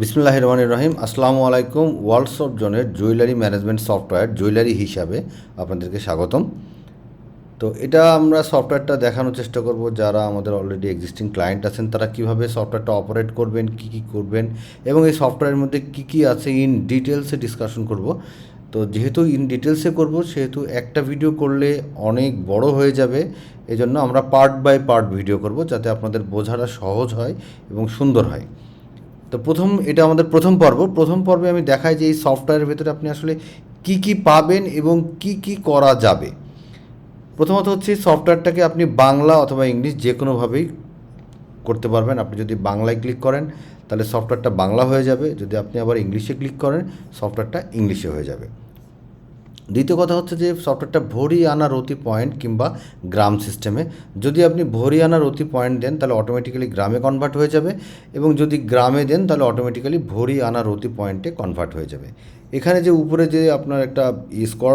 বিসমুল্লাহ রহমান রহিম আসসালামু আলাইকুম। ওয়ার্ল্ড অফ জোনের জুয়েলারি ম্যানেজমেন্ট সফটওয়্যার জুয়েলারি হিসাবে আপনাদেরকে স্বাগতম। তো এটা আমরা সফটওয়্যারটা দেখানোর চেষ্টা করব যারা আমাদের অলরেডি এক্সিস্টিং ক্লায়েন্ট আছেন, তারা কীভাবে সফটওয়্যারটা অপারেট করবেন, কি কি করবেন, এবং এই সফটওয়্যারের মধ্যে কি কি আছে ইন ডিটেলসে ডিসকাশন করব। তো যেহেতু ইন ডিটেলসে করব, সেহেতু একটা ভিডিও করলে অনেক বড় হয়ে যাবে। এজন্য আমরা পার্ট বাই পার্ট ভিডিও করব যাতে আপনাদের বোঝাটা সহজ হয় এবং সুন্দর হয়। তো প্রথম, এটা আমাদের প্রথম পর্ব। প্রথম পর্বে আমি দেখাই যে এই সফটওয়্যারের ভেতরে আপনি আসলে কি কি পাবেন এবং কি কি করা যাবে। প্রথমত হচ্ছে সফটওয়্যারটাকে আপনি বাংলা অথবা ইংলিশ যে কোনোভাবেই করতে পারবেন। আপনি যদি বাংলায় ক্লিক করেন, তাহলে সফটওয়্যারটা বাংলা হয়ে যাবে। যদি আপনি আবার ইংলিশে ক্লিক করেন, সফটওয়্যারটা ইংলিশে হয়ে যাবে। দ্বিতীয় কথা হচ্ছে যে সফটওয়্যারটা ভরি আনা রতি পয়েন্ট কিংবা গ্রাম সিস্টেমে যদি আপনি ভরি আনা রতি পয়েন্ট দেন, তাহলে অটোমেটিক্যালি গ্রামে কনভার্ট হয়ে যাবে এবং যদি গ্রামে দেন, তাহলে অটোমেটিক্যালি ভরি আনা রতি পয়েন্টে কনভার্ট হয়ে যাবে। এখানে যে উপরে যে আপনার একটা স্কোর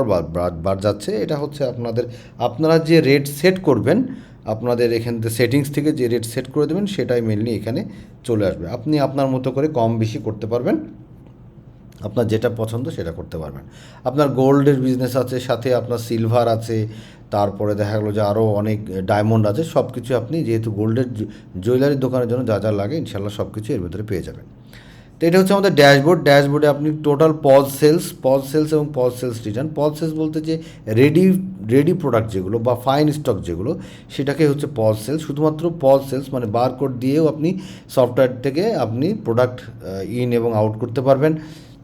বার যাচ্ছে, এটা হচ্ছে আপনাদের, আপনারা যে রেট সেট করবেন, আপনাদের এখান থেকে সেটিংস থেকে যে রেট সেট করে দেবেন, সেটাই মেনলি এখানে চলে আসবে। আপনি আপনার মতো করে কম বেশি করতে পারবেন। আপনার যেটা পছন্দ সেটা করতে পারবেন। আপনার গোল্ডের বিজনেস আছে, সাথে আপনার সিলভার আছে, তারপরে দেখা গেলো যে আরও অনেক ডায়মন্ড আছে সব কিছু আপনি যেহেতু গোল্ডের জুয়েলারির দোকানের জন্য যা যা লাগে ইনশাল্লাহ সব কিছু এর ভিতরে পেয়ে যাবেন। তো এটা হচ্ছে আমাদের ড্যাশবোর্ড ড্যাশবোর্ডে আপনি total POS sales POS sales এবং POS sales return POS sales বলতে যে রেডি রেডি প্রোডাক্ট যেগুলো বা ফাইন স্টক যেগুলো, সেটাকে হচ্ছে পজ সেলস শুধুমাত্র পজ সেলস মানে বারকোড দিয়েও আপনি সফটওয়্যার থেকে আপনি প্রোডাক্ট ইন এবং আউট করতে পারবেন।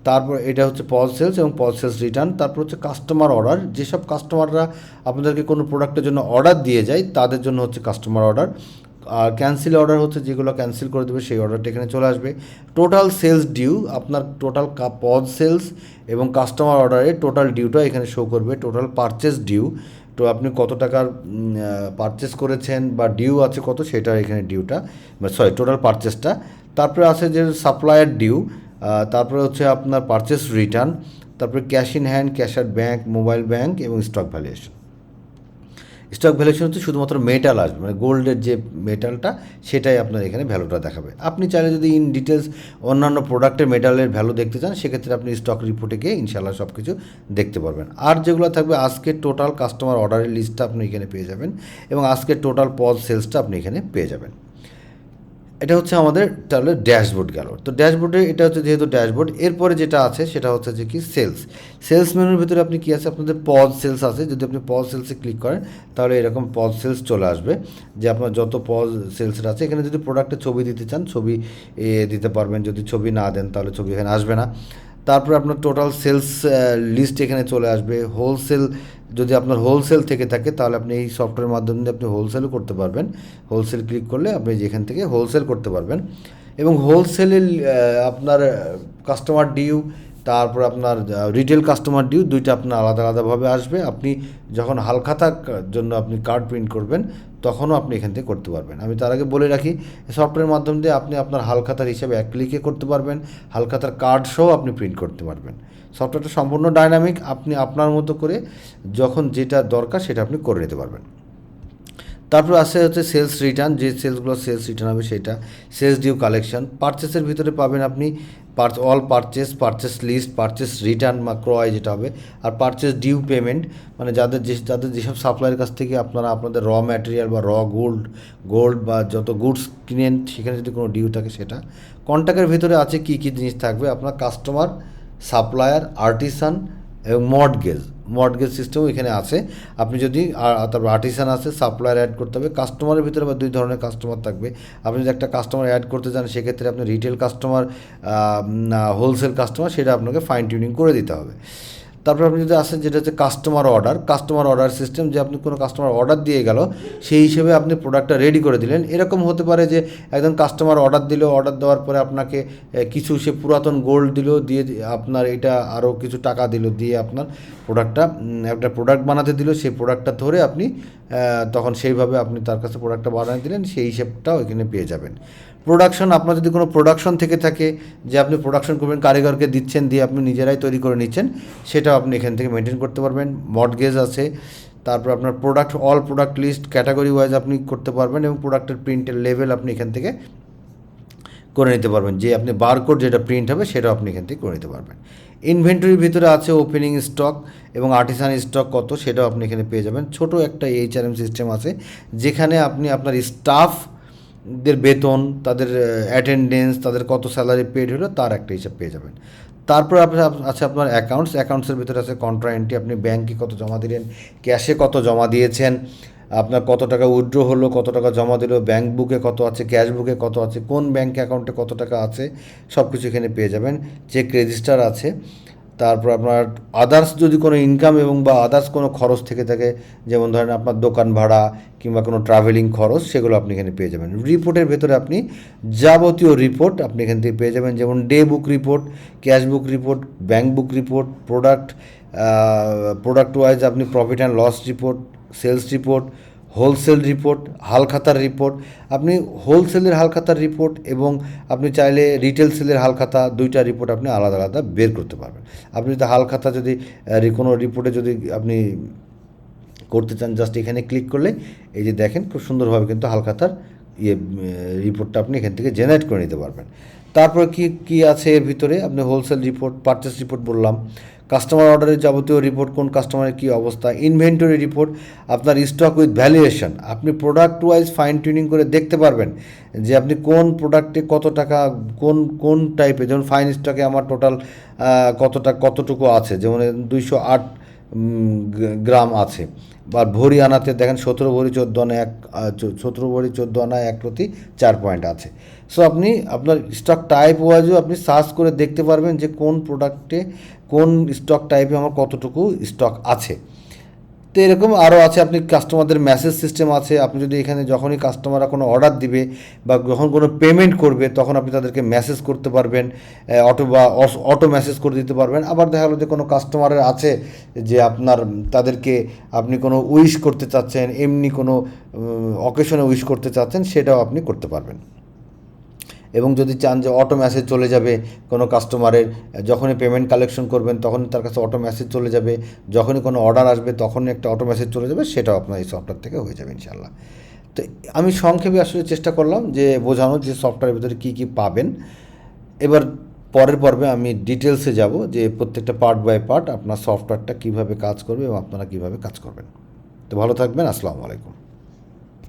তারপর এটা হচ্ছে পজ সেলস এবং পজ সেলস রিটার্ন তারপর হচ্ছে কাস্টমার অর্ডার যেসব কাস্টমাররা আপনাদেরকে কোনো প্রোডাক্টের জন্য অর্ডার দিয়ে যায়, তাদের জন্য হচ্ছে কাস্টমার অর্ডার আর ক্যান্সেল অর্ডার হচ্ছে যেগুলো ক্যান্সেল করে দেবে, সেই অর্ডারটা এখানে চলে আসবে। টোটাল সেলস ডিউ আপনার টোটাল পজ সেলস এবং কাস্টমার অর্ডারে টোটাল ডিউটা এখানে শো করবে। টোটাল পারচেস ডিউ তো আপনি কত টাকার পারচেস করেছেন বা ডিউ আছে কত সেটা এখানে ডিউটা সরি টোটাল পারচেসটা তারপরে আছে যে সাপ্লায়ার ডিউ তারপরে হচ্ছে আপনার পারচেস রিটার্ন তারপরে cash in hand cash at bank mobile bank এবং স্টক ভ্যালুয়েশন স্টক ভ্যালুয়েশন হচ্ছে শুধুমাত্র মেটাল আসবে মানে গোল্ডের যে মেটালটা সেটাই আপনার এখানে ভ্যালুটা দেখাবে। আপনি চাইলে যদি ইন ডিটেলস অন্যান্য প্রোডাক্টের মেটালের ভ্যালু দেখতে চান, সেক্ষেত্রে আপনি স্টক রিপোর্টে গিয়ে ইনশাল্লাহ সব কিছু দেখতে পারবেন। আর যেগুলো থাকবে, আজকের টোটাল কাস্টমার অর্ডারের লিস্টটা আপনি এখানে পেয়ে যাবেন এবং আজকের টোটাল পজ সেলসটা আপনি এখানে পেয়ে যাবেন। এটা হচ্ছে আমাদের তাহলে ড্যাশবোর্ড গেল। তো ড্যাশবোর্ডে এটা হচ্ছে যেহেতু ড্যাশবোর্ড, এরপরে যেটা আছে সেটা হচ্ছে যে কি সেলস। সেলস মেনুর ভিতরে আপনি কী আছে? আপনাদের পজ সেলস আছে। যদি আপনি পজ সেলসে ক্লিক করেন, তাহলে এরকম পজ সেলস চলে আসবে, যে আপনার যত পজ সেলসের আছে। এখানে যদি প্রোডাক্টের ছবি দিতে চান, ছবি দিতে পারবেন। যদি ছবি না দেন, তাহলে ছবি এখানে আসবে না। তারপরে আপনার টোটাল সেলস লিস্ট এখানে চলে আসবে। হোলসেল যদি আপনার হোলসেল থেকে থাকে, তাহলে আপনি এই সফটওয়্যারের মাধ্যমে দিয়ে আপনি হোলসেলও করতে পারবেন। হোলসেল ক্লিক করলে আপনি যেখান থেকে হোলসেল করতে পারবেন। এবং হোলসেলের আপনার কাস্টমার ডিউ তারপর আপনার রিটেল কাস্টমার ডিউ দুইটা আপনার আলাদা আলাদাভাবে আসবে। আপনি যখন হালখাতার জন্য আপনি কার্ড প্রিন্ট করবেন, তখনও আপনি এখান থেকে করতে পারবেন। আমি তার আগে বলে রাখি সফটওয়্যারের মাধ্যম দিয়ে আপনি আপনার হালখাতার হিসাবে এক ক্লিকে করতে পারবেন হালখাতার কার্ড সহ আপনি প্রিন্ট করতে পারবেন। সফটওয়্যারটা সম্পূর্ণ ডাইনামিক আপনি আপনার মতো করে যখন যেটা দরকার সেটা আপনি করে নিতে পারবেন। তারপর আসে হচ্ছে সেলস রিটার্ন যে সেলসগুলো সেলস রিটার্ন হবে সেটা। সেলস ডিউ কালেকশন পারচেসের ভিতরে পাবেন আপনি all purchase purchase list purchase return বা ক্রয় যেটা হবে, আর পারচেস ডিউ পেমেন্ট মানে যাদের যে, যাদের যেসব সাপ্লাইয়ের কাছ থেকে আপনারা আপনাদের র ম্যাটেরিয়াল বা র গোল্ড গোল্ড বা যত গুডস কিনেন, সেখানে যদি কোনো ডিউ থাকে সেটা। কন্ট্যাক্টের ভিতরে আছে কী কী জিনিস থাকবে? আপনার কাস্টমার সাপ্লায়ার আর্টিসান এবং মডগেজ মডগেজ সিস্টেমও এখানে আছে। আপনি যদি তারপর আর্টিসান আছে সাপ্লায়ার অ্যাড করতে হবে। কাস্টমারের ভিতরে বা দুই ধরনের কাস্টমার থাকবে। আপনি যদি একটা কাস্টমার অ্যাড করতে চান, সেক্ষেত্রে আপনি রিটেল কাস্টমার হোলসেল কাস্টমার সেটা আপনাকে ফাইন টিউনিং করে দিতে হবে। তারপর আপনি যদি আসেন, যেটা হচ্ছে customer order customer order system যে আপনি কোনো কাস্টমার অর্ডার দিয়ে গেল, সেই হিসেবে আপনি প্রোডাক্টটা রেডি করে দিলেন। এরকম হতে পারে যে একজন কাস্টমার অর্ডার দিল অর্ডার দেওয়ার পরে আপনাকে কিছু সে পুরাতন গোল্ড দিল, দিয়ে আপনার এটা আরও কিছু টাকা দিল, দিয়ে আপনার প্রোডাক্টটা একটা প্রোডাক্ট বানাতে দিল। সেই প্রোডাক্টটা ধরে আপনি তখন সেইভাবে আপনি তার কাছে প্রোডাক্টটা বানিয়ে দিলেন, সেই হিসেবটাও এখানে পেয়ে যাবেন। প্রোডাকশন আপনার যদি কোনো প্রোডাকশন থেকে থাকে, যে আপনি প্রোডাকশন করবেন, কারিগরকে দিচ্ছেন, দিয়ে আপনি নিজেরাই তৈরি করে নিচ্ছেন, সেটাও আপনি এখান থেকে মেনটেন করতে পারবেন। মডগেজ আছে, তারপর আপনার product all product list category wise আপনি করতে পারবেন এবং প্রোডাক্টের প্রিন্টের লেভেল আপনি এখান থেকে করে নিতে পারবেন। যে আপনি বারকোড যেটা প্রিন্ট হবে, সেটাও আপনি এখান থেকে করে নিতে পারবেন। ইনভেন্টরির ভিতরে আছে ওপেনিং স্টক এবং আর্টিসান স্টক কত, সেটাও আপনি এখানে পেয়ে যাবেন। ছোট একটা এইচআরএম সিস্টেম আছে, যেখানে আপনি আপনার স্টাফ দের বেতন, তাদের অ্যাটেন্ডেন্স তাদের কত স্যালারি পেড হলো, তার একটা হিসাব পেয়ে যাবেন। তারপর আপনার আছে আপনার অ্যাকাউন্টস অ্যাকাউন্টসের ভিতরে আছে কন্ট্রা এন্ট্রি আপনি ব্যাংকে কত জমা দিলেন ক্যাশে কত জমা দিয়েছেন, আপনার কত টাকা উইথড্র হলো, কত টাকা জমা দিল ব্যাংক বুকে কত আছে ক্যাশ বুকে কত আছে, কোন ব্যাংক অ্যাকাউন্টে কত টাকা আছে সব কিছু এখানে পেয়ে যাবেন। চেক রেজিস্টার আছে। তারপর আপনার আদার্স যদি কোনো ইনকাম এবং বা আদার্স কোনো খরচ থেকে থাকে, যেমন ধরেন আপনার দোকান ভাড়া কিংবা কোনো ট্রাভেলিং খরচ, সেগুলো আপনি এখানে পেয়ে যাবেন। রিপোর্টের ভেতরে আপনি যাবতীয় রিপোর্ট আপনি এখান থেকে পেয়ে যাবেন, যেমন day book report cash book report bank book report product product wise আপনি profit and loss report sales report wholesale report, হালখাতার report. আপনি হোলসেলের হালখাতার রিপোর্ট এবং আপনি চাইলে রিটেল সেলের হালখাতা দুইটা রিপোর্ট আপনি আলাদা আলাদা বের করতে পারবেন। আপনি যদি হালখাতা যদি কোনো রিপোর্টে যদি আপনি করতে চান, জাস্ট এখানে ক্লিক করলে এই যে দেখেন খুব সুন্দরভাবে কিন্তু হালখাতার ইয়ে রিপোর্টটা আপনি এখান থেকে জেনারেট করে নিতে পারবেন। তারপর কি কি আছে এর ভিতরে? আপনি হোলসেল রিপোর্ট, পারচেস রিপোর্ট বললাম। কাস্টমার অর্ডারের যাবতীয় রিপোর্ট কোন কাস্টমারের কী অবস্থা ইনভেন্টরি রিপোর্ট আপনার স্টক উইথ ভ্যালুয়েশন আপনি প্রোডাক্ট ওয়াইজ ফাইন টিউনিং করে দেখতে পারবেন যে আপনি কোন প্রোডাক্টে কত টাকা, কোন কোন টাইপের যেমন ফাইন স্টকে আমার টোটাল কতটা, কতটুকু আছে, যেমন দুইশো আট গ্রাম আছে। বা ভরি আনাতে দেখেন সতেরো ভরি চোদ্দ আনা এক সতেরো ভরি চোদ্দ আনা এক প্রতি চার পয়েন্ট আছে। সো আপনি আপনার স্টক টাইপ ওয়াইজও আপনি সার্চ করে দেখতে পারবেন যে কোন প্রোডাক্টে কোন স্টক টাইপে আমার কতটুকু স্টক আছে। তো এরকম আরও আছে, আপনি কাস্টমারদের মেসেজ সিস্টেম আছে, আপনি যদি এখানে যখনই কাস্টমাররা কোনো অর্ডার দিবে বা যখন কোনো পেমেন্ট করবে, তখন আপনি তাদেরকে মেসেজ করতে পারবেন অটো বা অটো মেসেজ করে দিতে পারবেন। আবার দেখা গেলো যে কোনো কাস্টমারের আছে যে আপনার, তাদেরকে আপনি কোনো উইশ করতে চাচ্ছেন, এমনি কোনো অকেশনে উইশ করতে চাচ্ছেন, সেটাও আপনি করতে পারবেন। এবং যদি চান যে অটো মেসেজ চলে যাবে কোনো কাস্টমারের যখনই পেমেন্ট কালেকশন করবেন তখনই তার কাছে অটো মেসেজ চলে যাবে, যখনই কোনো অর্ডার আসবে তখনই একটা অটো মেসেজ চলে যাবে, সেটাও আপনার এই সফটওয়্যার থেকে হয়ে যাবে ইনশাল্লাহ তো আমি সংক্ষেপে আসলে চেষ্টা করলাম যে বোঝানোর যে সফটওয়্যারের ভিতরে কী কী পাবেন। এবার পরের পর্বে আমি ডিটেলসে যাব যে প্রত্যেকটা পার্ট বাই পার্ট আপনার সফটওয়্যারটা কীভাবে কাজ করবে এবং আপনারা কীভাবে কাজ করবেন। তো ভালো থাকবেন, আসসালামু আলাইকুম।